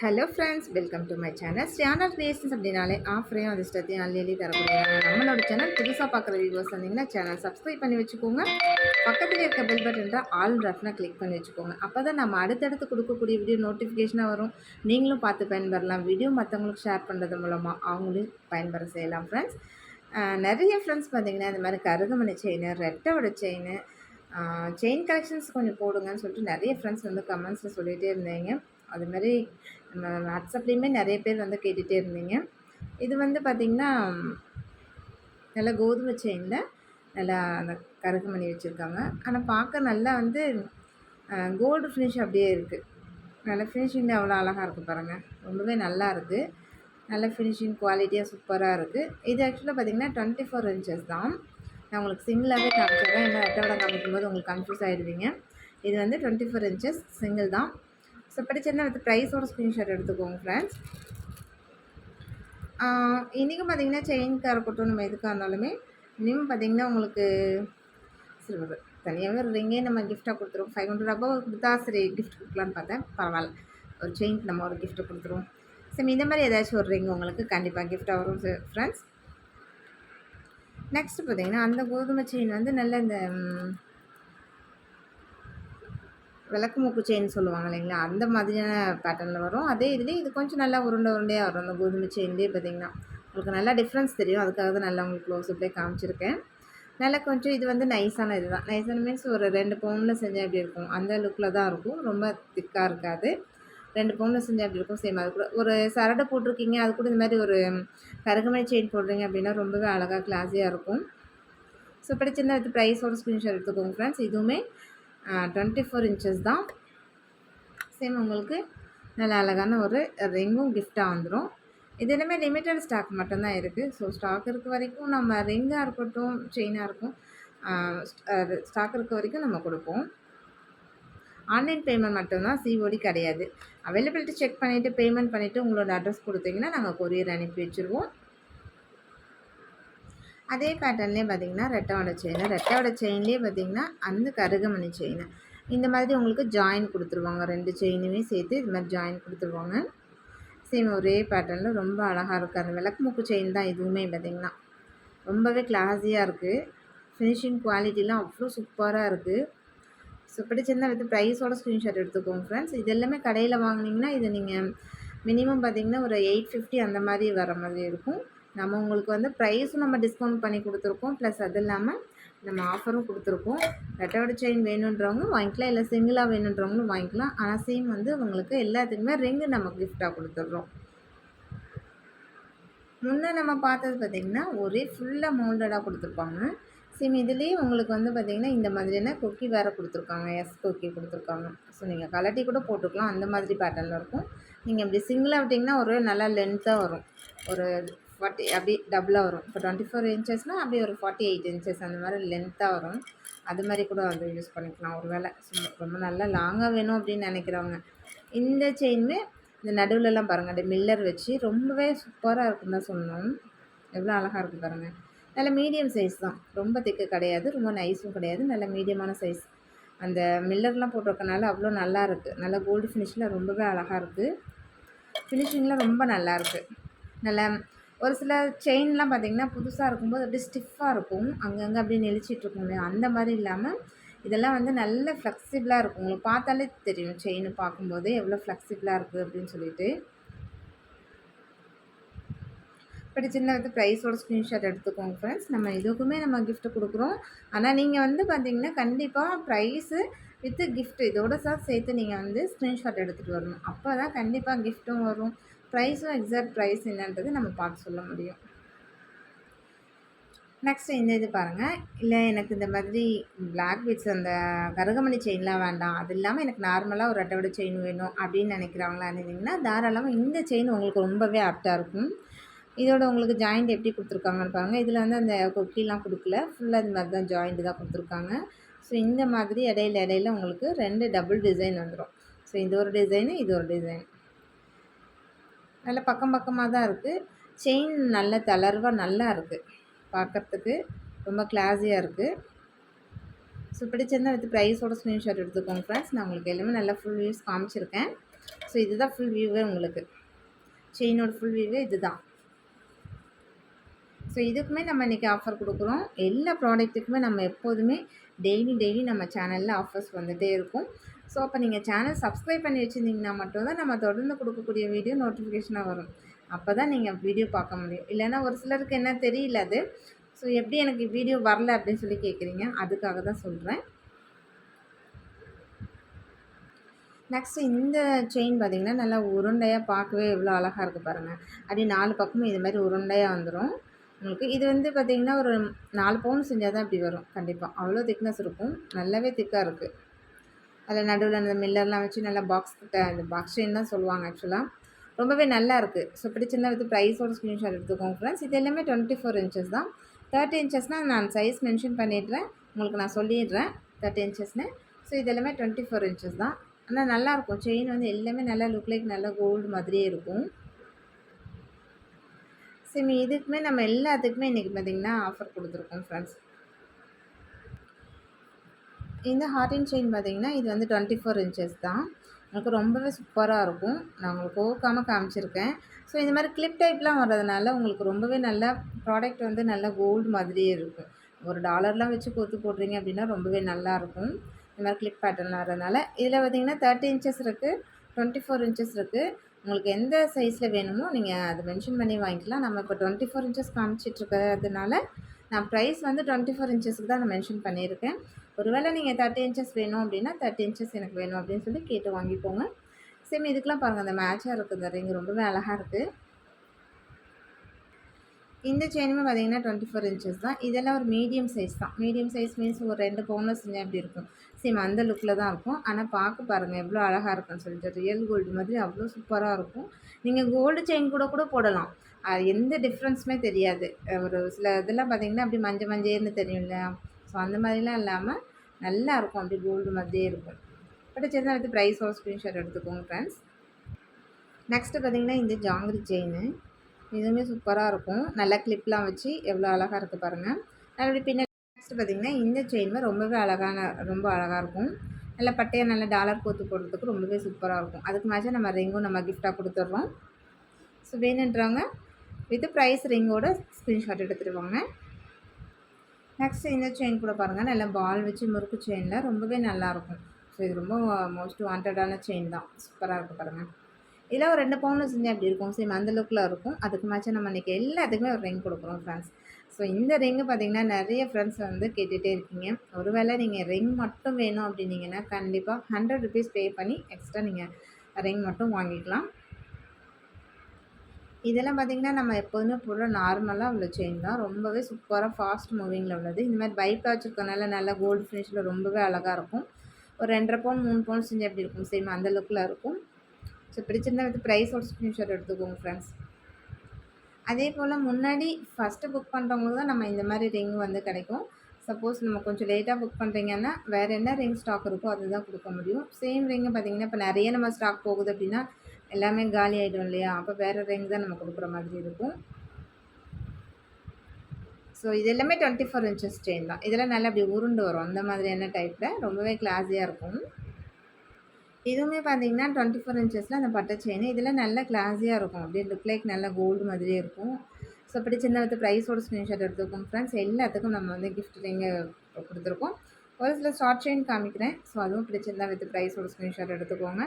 Hello friends welcome to my channel channel creations அப்படின்னாலே ஆஃபரையும் அதிர்ஷ்டத்தையும் அள்ளி அள்ளி தரக்கூடிய நம்மளோட சேனல் புதுசாக பார்க்குற வீடியோஸ் வந்தீங்கன்னா சேனல் சப்ஸ்கிரைப் பண்ணி வச்சுக்கோங்க. பக்கத்தில் இருக்க பெல் பட்டன் ஆல் ரஃப்னா கிளிக் பண்ணி வச்சுக்கோங்க. அப்போ தான் நம்ம அடுத்தடுத்து கொடுக்கக்கூடிய வீடியோ நோட்டிஃபிகேஷனாக வரும். நீங்களும் பார்த்து பயன்பெறலாம். வீடியோ மற்றவங்களுக்கு ஷேர் பண்ணுறது மூலமாக அவங்களையும் பயன்பெற செய்யலாம் ஃப்ரெண்ட்ஸ் நிறைய ஃப்ரெண்ட்ஸ் பார்த்தீங்கன்னா இந்த மாதிரி கருகமணி செயின் ரெட்டோட செயின் செயின் கலெக்ஷன்ஸ் கொஞ்சம் போடுங்கன்னு சொல்லிட்டு நிறைய ஃப்ரெண்ட்ஸ் வந்து கமெண்ட்ஸில் சொல்லிகிட்டே இருந்தீங்க. அதுமாதிரி வாட்ஸ்அப்லேயுமே நிறைய பேர் வந்து கேட்டுகிட்டே இருந்தீங்க. இது வந்து பார்த்திங்கன்னா நல்லா கோதுமை செயினில் நல்லா அந்த கருகு மணி வச்சுருக்காங்க. ஆனால் பார்க்க நல்லா வந்து கோல்டு ஃபினிஷ் அப்படியே இருக்குது நல்லா ஃபினிஷிங் அவ்வளோ அழகாக இருக்குது பாருங்கள் ரொம்பவே நல்லா இருக்குது நல்ல ஃபினிஷிங் குவாலிட்டியாக சூப்பராக இருக்குது இது ஆக்சுவலாக பார்த்திங்கன்னா டுவெண்ட்டி ஃபோர் இன்ச்சஸ் தான். நான் உங்களுக்கு சிங்கிளாகவே காமிச்சிடுறேன். என்ன ரெட்டோட காமிக்கும்போது உங்களுக்கு கன்ஃபியூஸ் ஆகிடுவீங்க இது வந்து டுவெண்ட்டி ஃபோர் இன்ச்சஸ் சிங்கிள் தான். ஸோ பிடிச்சிருந்தா வித் ப்ரைஸோட ஸ்க்ரீன்ஷாட் எடுத்துக்கோங்க ஃப்ரெண்ட்ஸ் இன்றைக்கும் பார்த்திங்கன்னா செயின்க்காக இருக்கட்டும் நம்ம எதுக்காக இருந்தாலுமே மினிமம் பார்த்திங்கன்னா உங்களுக்கு சில்வர் தனியாகவே ஒரு ரிங்கே நம்ம கிஃப்ட்டாக கொடுத்துருவோம். ஃபைவ் ஹண்ட்ரட் அபவ் கொடுத்தா சரி கிஃப்ட் கொடுக்கலான்னு பார்த்தேன். பரவாயில்ல. ஒரு செயின்க்கு நம்ம ஒரு கிஃப்ட்டு கொடுத்துருவோம். சரி இந்த மாதிரி ஏதாச்சும் ஒரு ரிங் உங்களுக்கு கண்டிப்பாக கிஃப்ட்டாக வரும் ஃப்ரெண்ட்ஸ் நெக்ஸ்ட் பார்த்திங்கன்னா அந்த கோதுமை செயின் வந்து நல்ல இந்த விளக்கு மூக்கு செயின் சொல்லுவாங்க இல்லைங்களா? அந்த மாதிரியான பேட்டர்னில் வரும். அதே இதுலேயே இது கொஞ்சம் நல்லா உருண்டை உருண்டையாக வரும். அந்த கோதுமை செயின்லேயே பார்த்திங்கன்னா உங்களுக்கு நல்லா டிஃப்ரென்ஸ் தெரியும். அதுக்காக தான் நல்லா உங்களுக்கு க்ளோஸ் அப்படியே காமிச்சிருக்கேன். நல்லா கொஞ்சம் இது வந்து நைஸான இது தான் நைஸான மீன்ஸ் ஒரு ரெண்டு பவுனில் செஞ்சால் எப்படி இருக்கும்? அந்த லுக்கில் தான் இருக்கும். ரொம்ப திக்காக இருக்காது. ரெண்டு பவுனில் செஞ்சால் அப்படி இருக்கும்? சேம் அது கூட. ஒரு சரடை போட்டிருக்கீங்க. அது கூட இந்த மாதிரி ஒரு கருகமணி செயின் போடுறீங்க அப்படின்னா ரொம்பவே அழகாக கிளாஸியாக இருக்கும். ஸோ பிடிச்சிருந்தா அது ப்ரைஸோட ஸ்க்ரீன்ஷாட் எடுத்துக்கோங்க ஃப்ரெண்ட்ஸ் இதுவுமே டுவெண்ட்டி ஃபோர் இன்ச்சஸ் தான். சேம் உங்களுக்கு நல்ல அழகான ஒரு ரிங்கும் கிஃப்டாக வந்துடும் இது எல்லாமே லிமிட்டட் ஸ்டாக் மட்டும்தான் இருக்குது ஸோ ஸ்டாக் இருக்க வரைக்கும் நம்ம ரிங்காக இருக்கட்டும் செயினாக இருக்கும் ஸ்டாக் இருக்க வரைக்கும் நம்ம கொடுப்போம். ஆன்லைன் பேமெண்ட் மட்டும்தான் சிஓடி கிடையாது. அவைலபிலிட்டி செக் பண்ணிவிட்டு பேமெண்ட் பண்ணிவிட்டு உங்களோட அட்ரஸ் கொடுத்தீங்கன்னா நாங்கள் கொரியர் அனுப்பி வச்சுருவோம். அதே பேட்டர்ன்லேயே பார்த்திங்கன்னா ரெட்டோட செயின் ரெட்டோட செயின்லேயே பார்த்திங்கன்னா அந்த கருகமணி செயின் இந்த மாதிரி உங்களுக்கு ஜாயின் கொடுத்துருவாங்க. ரெண்டு செயினுமே சேர்த்து இது மாதிரி ஜாயின் கொடுத்துருவாங்க. சேம் ஒரே பேட்டர்னில் ரொம்ப அழகாக இருக்குது அந்த விளக்கு மூக்கு செயின் தான் இதுவுமே பார்த்திங்கன்னா. ரொம்பவே கிளாஸியாக இருக்குது ஃபினிஷிங் குவாலிட்டிலாம் அவ்வளோ சூப்பராக இருக்குது ஸோ பிடிச்சிருந்தா வித் ப்ரைஸோட ஸ்க்ரீன்ஷாட் எடுத்துக்கோங்க ஃப்ரெண்ட்ஸ் இது எல்லாமே கடையில் வாங்கினீங்கன்னா இது நீங்கள் மினிமம் பார்த்திங்கன்னா ஒரு எயிட் ஃபிஃப்டி அந்த மாதிரி வர மாதிரி இருக்கும். நம்ம உங்களுக்கு வந்து ப்ரைஸும் நம்ம டிஸ்கவுண்ட் பண்ணி கொடுத்துருக்கோம். ப்ளஸ் அது இல்லாமல் நம்ம ஆஃபரும் கொடுத்துருக்கோம். ரெட்டோட செயின் வேணுன்றவங்க வாங்கிக்கலாம். இல்லை சிங்கிளாக வேணுன்றவங்களும் வாங்கிக்கலாம். ஆனால் சேம் வந்து உங்களுக்கு எல்லாத்துக்குமே ரிங்கு நம்ம கிஃப்டாக கொடுத்துட்றோம். முன்னே நம்ம பார்த்தது பார்த்திங்கன்னா ஒரே ஃபுல்லாக மோல்டடாக கொடுத்துருப்பாங்க. சேம் இதுலேயே உங்களுக்கு வந்து பார்த்திங்கன்னா இந்த மாதிரியான கொக்கி வேறு கொடுத்துருக்காங்க. எஸ் கொக்கி கொடுத்துருக்காங்க. ஸோ நீங்கள் கலட்டி கூட போட்டுக்கலாம். அந்த மாதிரி பேட்டர்னில் இருக்கும். நீங்கள் இப்படி சிங்கிளாக விட்டிங்கன்னா ஒரு நல்லா லென்த்தாக வரும். ஒரு ஃபார்ட்டி அப்படி டபுளாக வரும். இப்போ டுவெண்ட்டி ஃபோர் இன்ச்சஸ்னால் அப்படியே ஒரு ஃபார்ட்டி எயிட் இன்ச்சஸ் அந்த மாதிரி லென்த்தாக வரும். அது மாதிரி கூட வந்து யூஸ் பண்ணிக்கலாம். ஒரு வேளை ரொம்ப நல்லா லாங்காக வேணும் அப்படின்னு நினைக்கிறவங்க. இந்த செயினுமே இந்த நடுவில்லாம் பாருங்கள் அப்படியே மில்லர் வச்சு ரொம்பவே சூப்பராக இருக்குன்னு தான் சொன்னோம் எவ்வளோ அழகாக இருக்குது பாருங்கள் நல்ல மீடியம் சைஸ் தான். ரொம்ப திக்கு கிடையாது. ரொம்ப நைஸும் கிடையாது. நல்ல மீடியமான சைஸ் அந்த மில்லர்லாம் போட்டிருக்கனால அவ்வளோ நல்லா இருக்குது நல்லா கோல்டு ஃபினிஷில் ரொம்பவே அழகாக இருக்குது ஃபினிஷிங்லாம் ரொம்ப நல்லா இருக்குது நல்லா ஒரு சில செயின்லாம் பார்த்திங்கன்னா புதுசாக இருக்கும்போது அப்படியே ஸ்டிஃபாக இருக்கும். அங்கங்கே அப்படியே நெளிச்சிட்ருக்கும் இல்லையா? அந்த மாதிரி இல்லாமல் இதெல்லாம் வந்து நல்ல ஃப்ளெக்சிபிளாக இருக்கும். உங்களுக்கு பார்த்தாலே தெரியும் செயின் பார்க்கும்போது எவ்வளோ ஃப்ளெக்சிபிளாக இருக்குது அப்படின்னு சொல்லிட்டு. இப்படி சின்ன வந்து ப்ரைஸோட ஸ்க்ரீன்ஷாட் எடுத்துக்கோங்க ஃப்ரெண்ட்ஸ் நம்ம இதுக்குமே நம்ம கிஃப்ட்டு கொடுக்குறோம். ஆனால் நீங்கள் வந்து பார்த்திங்கன்னா கண்டிப்பாக ப்ரைஸு வித்து கிஃப்ட் இதோட சார் சேர்த்து நீங்கள் வந்து ஸ்க்ரீன்ஷாட் எடுத்துகிட்டு வரணும். அப்போ தான் கண்டிப்பாக கிஃப்ட்டும் வரும். ப்ரைஸும் எக்ஸாக்ட் ப்ரைஸ் என்னன்றது நம்ம பார்த்து சொல்ல முடியும். நெக்ஸ்ட் இந்த இது பாருங்கள் இல்லை எனக்கு இந்த மாதிரி பிளாக் பீட்ஸ் அந்த கருகமணி செயின்லாம் வேண்டாம். அது இல்லாமல் எனக்கு நார்மலாக ஒரு அட்டை செயின் வேணும் அப்படின்னு நினைக்கிறவங்களா இருந்தீங்கன்னா தாராளமாக இந்த செயின் உங்களுக்கு ரொம்பவே ஆப்டாக இருக்கும். இதோட உங்களுக்கு ஜாயிண்ட் எப்படி கொடுத்துருக்காங்கன்னு பாருங்கள் இதில் வந்து அந்த கொக்கிலாம் கொடுக்கல. ஃபுல்லாக இது மாதிரி தான் ஜாயிண்ட் தான் கொடுத்துருக்காங்க. ஸோ இந்த மாதிரி இடையில இடையில உங்களுக்கு ரெண்டு டபுள் டிசைன் வந்துடும் ஸோ இது ஒரு டிசைனு இது ஒரு டிசைன் நல்ல பக்கம் பக்கமாக தான் இருக்குது செயின் நல்ல தளர்வாக நல்லா இருக்குது பார்க்குறதுக்கு ரொம்ப கிளாஸியாக இருக்குது ஸோ பிடிச்சிருந்தா வித் ப்ரைஸோட ஸ்க்ரீன்ஷாட் எடுத்துக்கோங்க ஃப்ரெண்ட்ஸ் நான் உங்களுக்கு எல்லாமே நல்லா ஃபுல் வியூஸ் காமிச்சிருக்கேன். ஸோ இதுதான் ஃபுல் வியூவே உங்களுக்கு. செயினோட ஃபுல் வியூவே இதுதான். ஸோ இதுக்குமே நம்ம இன்றைக்கி ஆஃபர் கொடுக்குறோம். எல்லா ப்ராடக்ட்டுக்குமே நம்ம எப்போதுமே டெய்லி டெய்லி நம்ம சேனலில் ஆஃபர்ஸ் வந்துகிட்டே இருக்கும். ஸோ அப்போ நீங்கள் சேனல் சப்ஸ்கிரைப் பண்ணி வச்சுருந்தீங்கன்னா மட்டும்தான் நம்ம தொடர்ந்து கொடுக்கக்கூடிய வீடியோ நோட்டிஃபிகேஷனாக வரும். அப்போ தான் நீங்கள் வீடியோ பார்க்க முடியும். இல்லைன்னா ஒரு சிலருக்கு என்ன தெரியல அது. ஸோ எப்படி எனக்கு வீடியோ வரல அப்படின்னு சொல்லி கேட்குறீங்க. அதுக்காக தான் சொல்கிறேன் நெக்ஸ்ட்டு இந்த செயின் பார்த்திங்கன்னா நல்லா உருண்டையாக பார்க்கவே எவ்வளோ அழகாக இருக்குது பாருங்கள் அப்படி நாலு பக்கமும் இது மாதிரி உருண்டையாக வந்துடும் உங்களுக்கு. இது வந்து பார்த்திங்கன்னா ஒரு நாலு பவுன் செஞ்சால் தான் இப்படி வரும். கண்டிப்பாக அவ்வளோ திக்னஸ் இருக்கும். நல்லாவே திக்காக இருக்குது அதில் நடுவில் அந்த மில்லர்லாம் வச்சு நல்லா பாக்ஸ் கிட்ட அந்த பாக்ஸ் செயின் தான் சொல்லுவாங்க ஆக்சுவலாக ரொம்பவே நல்லா இருக்குது ஸோ பிடிச்சிருந்தா வித் ப்ரைஸோட ஸ்க்ரீன்ஷாட் எடுத்துக்கோங்க ஃப்ரெண்ட்ஸ் இது எல்லாமே டுவெண்ட்டி ஃபோர் இன்ச்சஸ் தான் தேர்ட்டி இன்ச்சஸ்னால் நான் சைஸ் மென்ஷன் பண்ணிடுறேன். உங்களுக்கு நான் சொல்லிடுறேன். தேர்ட்டி இன்ச்சஸ்னு ஸோ இது எல்லாமே டுவெண்ட்டி ஃபோர் இன்ச்சஸ் தான் ஆனால் நல்லாயிருக்கும் செயின் வந்து எல்லாமே நல்லா லுக் லைக் நல்லா கோல்டு மாதிரியே இருக்கும். சிமி இதுக்குமே நம்ம எல்லாத்துக்குமே இன்றைக்கி பார்த்திங்கன்னா ஆஃபர் கொடுத்துருக்கோம் ஃப்ரெண்ட்ஸ் இந்த ஹார்டின் செயின் பார்த்திங்கன்னா இது வந்து டுவெண்ட்டி ஃபோர் இன்ச்சஸ் தான். எனக்கு ரொம்பவே சூப்பராக இருக்கும். நான் உங்களுக்கு கோக்காமல் காமிச்சிருக்கேன். ஸோ இந்த மாதிரி கிளிப் டைப்லாம் வர்றதுனால உங்களுக்கு ரொம்பவே நல்ல ப்ராடக்ட் வந்து நல்லா கோல்டு மாதிரியே இருக்கும். ஒரு டாலர்லாம் வச்சு கொத்து போடுறீங்க அப்படின்னா ரொம்பவே நல்லாயிருக்கும் இந்த மாதிரி கிளிப் பேட்டர்ன் வர்றதுனால. இதில் பார்த்திங்கன்னா தேர்ட்டி இன்ச்சஸ் இருக்குது டுவெண்ட்டி ஃபோர் இன்ச்சஸ் இருக்குது உங்களுக்கு எந்த சைஸில் வேணுமோ நீங்கள் அதை மென்ஷன் பண்ணி வாங்கிக்கலாம். நம்ம இப்போ டுவெண்ட்டி ஃபோர் இன்ச்சஸ் காமிச்சிட்ருக்கிறதுனால நான் ப்ரைஸ் வந்து டுவெண்ட்டி ஃபோர் இன்ச்சஸ்க்கு தான் நான் மென்ஷன் பண்ணியிருக்கேன். ஒருவேளை நீங்கள் தேர்ட்டி இன்ச்சஸ் வேணும் அப்படின்னா தேர்ட்டி இன்ச்சஸ் எனக்கு வேணும் அப்படின்னு சொல்லி கேட்டு வாங்கிக்கோங்க. சேம் இதுக்கெலாம் பாருங்கள் அந்த மேட்சாக இருக்குது இந்த ரிங் ரொம்பவே அழகாக இருக்குது இந்த செயினுமே பார்த்தீங்கன்னா டுவெண்ட்டி ஃபோர் இன்ச்சஸ் தான். இதெல்லாம் ஒரு மீடியம் சைஸ் தான். மீடியம் சைஸ் மீன்ஸ் ஒரு ரெண்டு பவுனில் செஞ்சால் எப்படி இருக்கும். சேம் அந்த லுக்கில் தான் இருக்கும். ஆனால் பார்க்க பாருங்கள் எவ்வளோ அழகாக இருக்குன்னு சொல்லிட்டு. ரியல் கோல்டு மாதிரி அவ்வளோ சூப்பராக இருக்கும். நீங்கள் கோல்டு செயின் கூட கூட போடலாம். அது எந்த டிஃப்ரென்ஸுமே தெரியாது. ஒரு சில இதெல்லாம் பார்த்தீங்கன்னா அப்படி மஞ்சள் மஞ்சள்னு தெரியும் இல்லையா? ஸோ அந்த மாதிரிலாம் இல்லாமல் நல்லா இருக்கும். அப்படி கோல்டு மாதிரியே இருக்கும். பிடிச்சிருந்தா ப்ரைஸ் ப்ரைஸோட ஸ்க்ரீன்ஷாட் எடுத்துக்கோங்க ஃப்ரெண்ட்ஸ் நெக்ஸ்ட்டு பார்த்திங்கன்னா இந்த ஜாங்கிரி செயின் இதுவுமே சூப்பராக இருக்கும். நல்லா கிளிப்லாம் வச்சு எவ்வளோ அழகாக இருக்குது பாருங்கள் அப்படி பின்னாடி நெக்ஸ்ட் பார்த்திங்கன்னா இந்த செயினுமே ரொம்பவே அழகான ரொம்ப அழகாக இருக்கும். நல்லா பட்டையாக நல்லா டாலர் கோத்து போடுறதுக்கு ரொம்பவே சூப்பராக இருக்கும். அதுக்கு மேட்சாக நம்ம ரிங்கும் நம்ம கிஃப்டாக கொடுத்துட்றோம் ஸோ வேணுன்றவங்க வித் ப்ரைஸ் ரிங்கோட ஸ்க்ரீன்ஷாட் எடுத்துகிட்டு வாங்க. நெக்ஸ்ட் இந்த செயின் கூட பாருங்கள் நல்லா பால் வச்சு முறுக்கு செயினில் ரொம்பவே நல்லாயிருக்கும் ஸோ இது ரொம்ப மோஸ்ட் வாண்டடான செயின் தான். சூப்பராக இருக்கும் பாருங்கள் இதில் ஒரு ரெண்டு பவுனில் செஞ்சு அப்படி இருக்கும். சேம் அந்த லுக்கில் இருக்கும். அதுக்கு மேட்சாக நம்ம இன்றைக்கி எல்லாத்துக்குமே ஒரு ரிங் கொடுக்குறோம் ஃப்ரெண்ட்ஸ் ஸோ இந்த ரிங்கு பார்த்திங்கன்னா நிறைய ஃப்ரெண்ட்ஸ் வந்து கேட்டுகிட்டே இருக்கீங்க. ஒருவேளை நீங்கள் ரிங் மட்டும் வேணும் அப்படின்னீங்கன்னா கண்டிப்பாக ஹண்ட்ரட் ருபீஸ் பே பண்ணி எக்ஸ்ட்ரா நீங்கள் ரிங் மட்டும் வாங்கிக்கலாம். இதெல்லாம் பார்த்திங்கன்னா நம்ம எப்போதுமே போடுற நார்மலாக உள்ள செயின் தான். ரொம்பவே சூப்பராக ஃபாஸ்ட் மூவிங்கில் உள்ளது. இந்த மாதிரி பைப்பாக வச்சுருக்கனால நல்லா கோல்டு ஃபினிஷில் ரொம்பவே அழகாக இருக்கும். ஒரு ரெண்டரை பவுன் மூணு பவுன் செஞ்சு எப்படி இருக்கும்? சேம் அந்த லுக்கில் இருக்கும். ஸோ பிடிச்சிருந்தா வந்து ப்ரைஸோட ஸ்க்ரீன்ஷாட் எடுத்துக்கோங்க ஃப்ரெண்ட்ஸ் அதே போல் முன்னாடி ஃபஸ்ட்டு புக் பண்ணுறவங்களுக்கு தான் நம்ம இந்த மாதிரி ரிங் வந்து கிடைக்கும். சப்போஸ் நம்ம கொஞ்சம் லேட்டாக புக் பண்ணுறீங்கன்னா வேறு என்ன ரிங் ஸ்டாக் இருக்கோ அதுதான் கொடுக்க முடியும். சேம் ரிங்கு பார்த்திங்கன்னா இப்போ நிறைய நம்ம ஸ்டாக் போகுது அப்படின்னா எல்லாமே காலி ஆகிடும் இல்லையா? அப்போ வேறு ரிங் தான் நம்ம கொடுக்குற மாதிரி இருக்கும். ஸோ இது எல்லாமே டுவெண்ட்டி ஃபோர் இன்ச்சஸ் செயின் தான். இதெல்லாம் நல்லா அப்படி உருண்டு வரும். அந்த மாதிரியான டைப்பில் ரொம்பவே கிளாஸியாக இருக்கும். இதுவுமே பார்த்தீங்கன்னா டுவெண்ட்டி ஃபோர் இன்ச்சஸில் அந்த பட்டை செயின் இதெல்லாம் நல்ல கிளாஸியாக இருக்கும். அப்படியே லுக் லைக் நல்ல கோல்டு மாதிரியே இருக்கும். ஸோ அப்படி சின்ன வந்து ப்ரைஸோட ஸ்க்ரீன்ஷாட் எடுத்துருக்கோம் ஃப்ரெண்ட்ஸ் எல்லாத்துக்கும் நம்ம வந்து கிஃப்ட் நீங்கள் கொடுத்துருக்கோம். ஒரு சில ஷார்ட் செயின் காமிக்கிறேன். ஸோ அதுவும் பிடிச்சிருந்தா வித் ப்ரைஸோட ஸ்க்ரீன்ஷாட் எடுத்துக்கோங்க.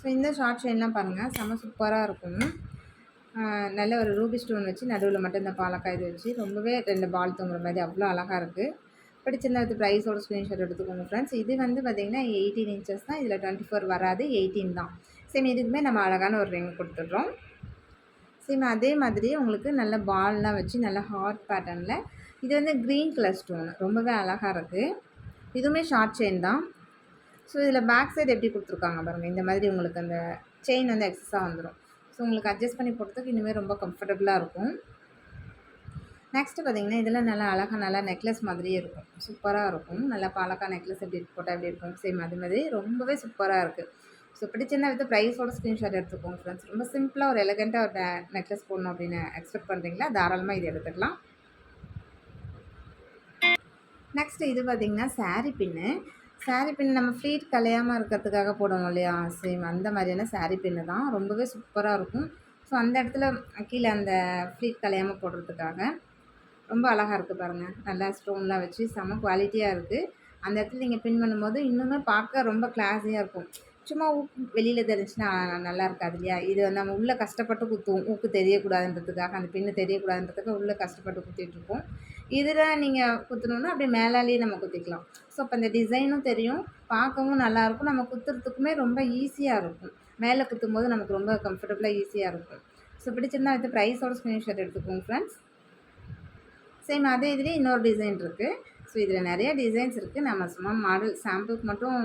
ஸோ இந்த ஷார்ட் செயின்லாம் பாருங்கள் செம்ம சூப்பராக இருக்கும். நல்ல ஒரு ரூபி ஸ்டோன் வச்சு நடுவில் மட்டும் இந்த பாலக்காய் இது வச்சு ரொம்பவே ரெண்டு பால் தூங்குற மாதிரி அவ்வளோ அழகாக இருக்குது பிடிச்சிருந்தா அது ப்ரைஸோட ஸ்க்ரீன்ஷாட் எடுத்துக்கோங்க ஃப்ரெண்ட்ஸ் இது வந்து பார்த்திங்கன்னா எயிட்டீன் இன்ச்சஸ் தான். இதில் டுவெண்ட்டி ஃபோர் வராது எயிட்டீன் தான். சேம் இதுக்குமே நம்ம அழகான ஒரு ரிங் கொடுத்துட்றோம். சேம் அதே மாதிரி உங்களுக்கு நல்ல பால்லாம் வச்சு நல்ல ஹார்ட் பேட்டர்னில் இது வந்து க்ரீன் கலர் ஸ்டோன் ரொம்பவே அழகாக இருக்குது இதுவுமே ஷார்ட் செயின் தான். ஸோ இதில் பேக் சைடு எப்படி கொடுத்துருக்காங்க பாருங்கள் இந்த மாதிரி உங்களுக்கு அந்த செயின் வந்து எக்ஸஸாக வந்துடும் ஸோ உங்களுக்கு அட்ஜஸ்ட் பண்ணி போடுறதுக்கு இனிமேல் ரொம்ப கம்ஃபர்டபுளாக இருக்கும். நெக்ஸ்ட்டு பார்த்திங்கன்னா இதெல்லாம் நல்லா அழகாக நல்லா நெக்லஸ் மாதிரியே இருக்கும். சூப்பராக இருக்கும். நல்லா பாலக்கா நெக்லஸ் எப்படி போட்டால் எப்படி இருக்கும்? சேம் அது மாதிரி ரொம்பவே சூப்பராக இருக்குது ஸோ பிடிச்சிருந்தா வித்து ப்ரைஸோட ஸ்க்ரீன்ஷாட் எடுத்துக்கோங்க ஃப்ரெண்ட்ஸ் ரொம்ப சிம்பிளாக ஒரு எலகெண்ட்டாக ஒரு நெக்லஸ் போடணும் அப்படின்னு எக்ஸ்பெக்ட் பண்ணுறீங்களா தாராளமாக இது எடுத்துக்கலாம். நெக்ஸ்ட்டு இது பார்த்திங்கன்னா சாரீ பின்னு சாரீ பின் நம்ம ஃப்ளீட் கலையாமல் இருக்கிறதுக்காக போடுவோம் இல்லையா? சேம் அந்த மாதிரியான சாரீ பின்னு தான். ரொம்பவே சூப்பராக இருக்கும். ஸோ அந்த இடத்துல கீழே அந்த ஃப்ளீட் கலையாமல் போடுறதுக்காக ரொம்ப அழகாக இருக்குது பாருங்கள் நல்லா ஸ்டோன்லாம் வச்சு செம்ம குவாலிட்டியாக இருக்குது அந்த இடத்துல நீங்கள் பின் பண்ணும்போது இன்னுமே பார்க்க ரொம்ப கிளாஸியாக இருக்கும். சும்மா ஊக்கு வெளியில் தெரிஞ்சுன்னா நல்லா இருக்காது இல்லையா? இது நம்ம உள்ளே கஷ்டப்பட்டு குத்துவோம். ஊக்கு தெரியக்கூடாதுன்றதுக்காக அந்த பின்னு தெரியக்கூடாதுன்றதுக்காக உள்ளே கஷ்டப்பட்டு குத்திட்டு இருப்போம். இதில் நீங்கள் குத்தணுன்னா அப்படியே மேலாலேயே நம்ம குத்திக்கலாம். ஸோ அப்போ அந்த டிசைனும் தெரியும். பார்க்கவும் நல்லாயிருக்கும் நம்ம குத்துறதுக்குமே ரொம்ப ஈஸியாக இருக்கும். மேலே குத்தும்போது நமக்கு ரொம்ப கம்ஃபர்டபுளாக ஈஸியாக இருக்கும். ஸோ பிடிச்சிருந்தா அடுத்து ப்ரைஸோட ஸ்க்ரீன்ஷாட் எடுத்துக்கோங்க ஃப்ரெண்ட்ஸ் சேம் அதே இதுலேயே இன்னொரு டிசைன் இருக்குது ஸோ இதில் நிறைய டிசைன்ஸ் இருக்குது நம்ம சும்மா மாடல் சாம்பிளுக்கு மட்டும்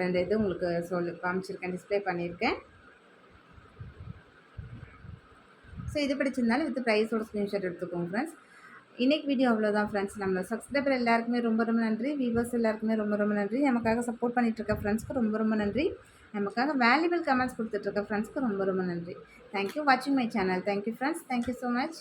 ரெண்டு இது உங்களுக்கு சொல்லி காமிச்சிருக்கேன் டிஸ்ப்ளே பண்ணியிருக்கேன். ஸோ இது பிடிச்சிருந்தாலும் வித் ப்ரைஸோட ஸ்க்ரீன்ஷாட் எடுத்துக்கோங்க ஃப்ரெண்ட்ஸ் இன்னைக்கு வீடியோ அவ்வளோதான் ஃப்ரெண்ட்ஸ் நம்ம சப்ஸ்கிரைபர் எல்லாருக்குமே ரொம்ப ரொம்ப நன்றி. வியூவர்ஸ் எல்லாருக்குமே ரொம்ப ரொம்ப நன்றி. நமக்காக சப்போர்ட் பண்ணிகிட்ருக்க ஃப்ரெண்ட்ஸ்க்கு ரொம்ப ரொம்ப நன்றி. நமக்காக வேல்யூபிள் கமெண்ட்ஸ் கொடுத்துட்ருக்க ஃப்ரெண்ட்ஸ்க்கு ரொம்ப ரொம்ப நன்றி. தேங்க்யூ வாட்சிங் my channel thank you friends thank you so much